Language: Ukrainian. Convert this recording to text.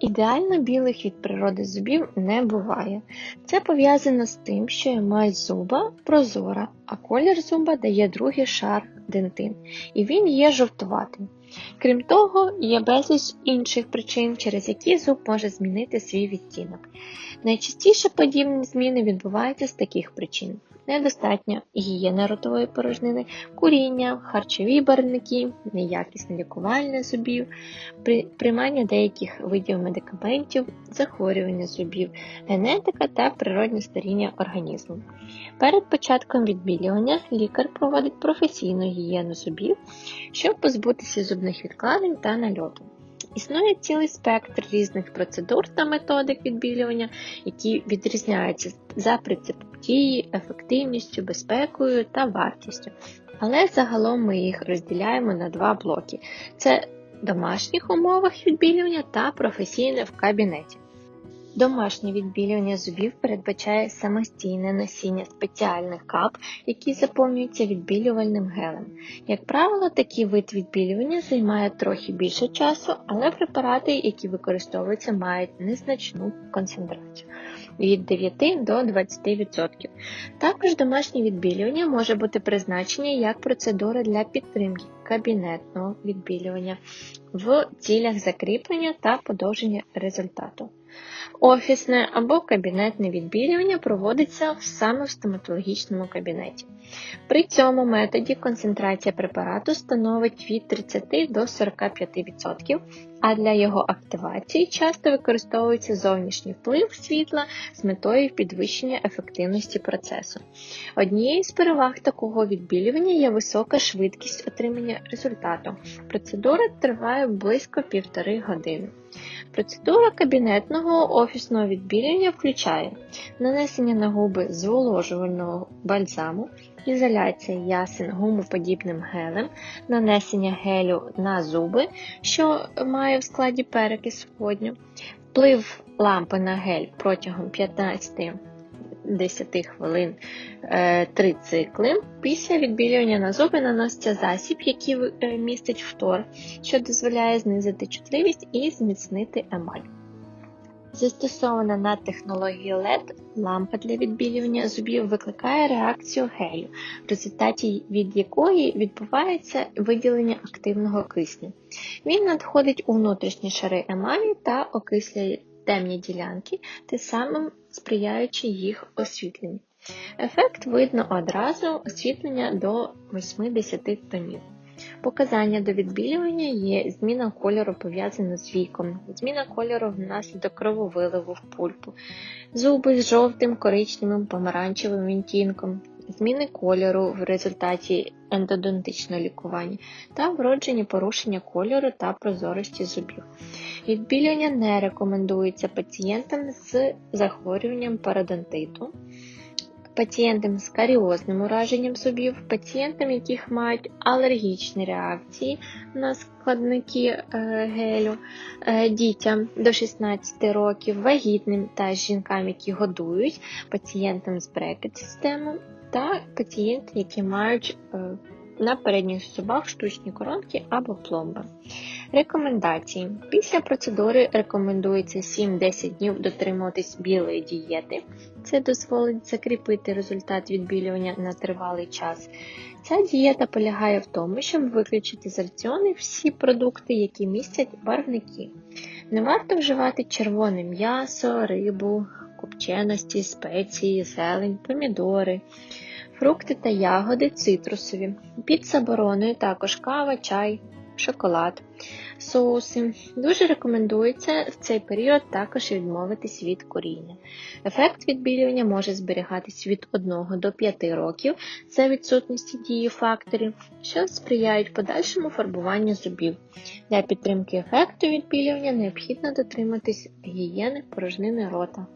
Ідеально білих від природи зубів не буває. Це пов'язано з тим, що емаль зуба прозора, а колір зуба дає другий шар дентин, і він є жовтуватим. Крім того, є безліч інших причин, через які зуб може змінити свій відтінок. Найчастіше подібні зміни відбуваються з таких причин: недостатня гігієни ротової порожнини, куріння, харчові барвники, неякісне лікування зубів, приймання деяких видів медикаментів, захворювання зубів, генетика та природне старіння організму. Перед початком відбілювання лікар проводить професійну гігієну зубів, щоб позбутися зубних відкладень та нальоту. Існує цілий спектр різних процедур та методик відбілювання, які відрізняються за принципом дії, ефективністю, безпекою та вартістю. Але загалом ми їх розділяємо на два блоки: це домашніх умовах відбілювання та професійне в кабінеті. Домашнє відбілювання зубів передбачає самостійне носіння спеціальних кап, які заповнюються відбілювальним гелем. Як правило, такий вид відбілювання займає трохи більше часу, але препарати, які використовуються, мають незначну концентрацію від 9 до 20%. Також домашнє відбілювання може бути призначення як процедура для підтримки кабінетного відбілювання в цілях закріплення та подовження результату. Офісне або кабінетне відбілювання проводиться саме в стоматологічному кабінеті. При цьому методі концентрація препарату становить від 30 до 45%, а для його активації часто використовується зовнішній вплив світла з метою підвищення ефективності процесу. Однією з переваг такого відбілювання є висока швидкість отримання результату. Процедура триває близько півтори години. Процедура кабінетного офісного відбілення включає нанесення на губи зволожувального бальзаму, ізоляція ясен гумоподібним гелем, нанесення гелю на зуби, що має в складі перекис водню, вплив лампи на гель протягом 15 10 хвилин е, 3 цикли. Після відбілювання на зуби наноситься засіб, який е, містить фтор, що дозволяє знизити чутливість і зміцнити емаль. Застосована на технології LED лампа для відбілювання зубів викликає реакцію гелю, в результаті від якої відбувається виділення активного кисню. Він надходить у внутрішні шари емалі та окислює темні ділянки, тим самим сприяючи їх освітленню. Ефект видно одразу освітлення до 80 тонів. Показання до відбілювання є зміна кольору пов'язана з віком, зміна кольору внаслідок крововиливу в пульпу, зуби з жовтим, коричневим, помаранчевим відтінком, зміни кольору в результаті ендодонтичного лікування та вроджені порушення кольору та прозорості зубів. Відбілювання не рекомендується пацієнтам з захворюванням пародонтиту, пацієнтам з каріозним ураженням зубів, пацієнтам, яких мають алергічні реакції на складники е, гелю, е, дітям до 16 років, вагітним та жінкам, які годують, пацієнтам з брекет-системою та пацієнти, які мають е, на передніх зубах штучні коронки або пломби. Рекомендації. Після процедури рекомендується 7-10 днів дотримуватись білої дієти. Це дозволить закріпити результат відбілювання на тривалий час. Ця дієта полягає в тому, щоб виключити з раціону всі продукти, які містять барвники. Не варто вживати червоне м'ясо, рибу, копченості, спеції, зелень, помідори. Фрукти та ягоди цитрусові. Під забороною також кава, чай, шоколад, соуси. Дуже рекомендується в цей період також відмовитись від коріння. Ефект відбілювання може зберігатись від 1 до 5 років за відсутності дії факторів, що сприяють подальшому фарбуванню зубів. Для підтримки ефекту відбілювання необхідно дотриматись гігієни порожнини рота.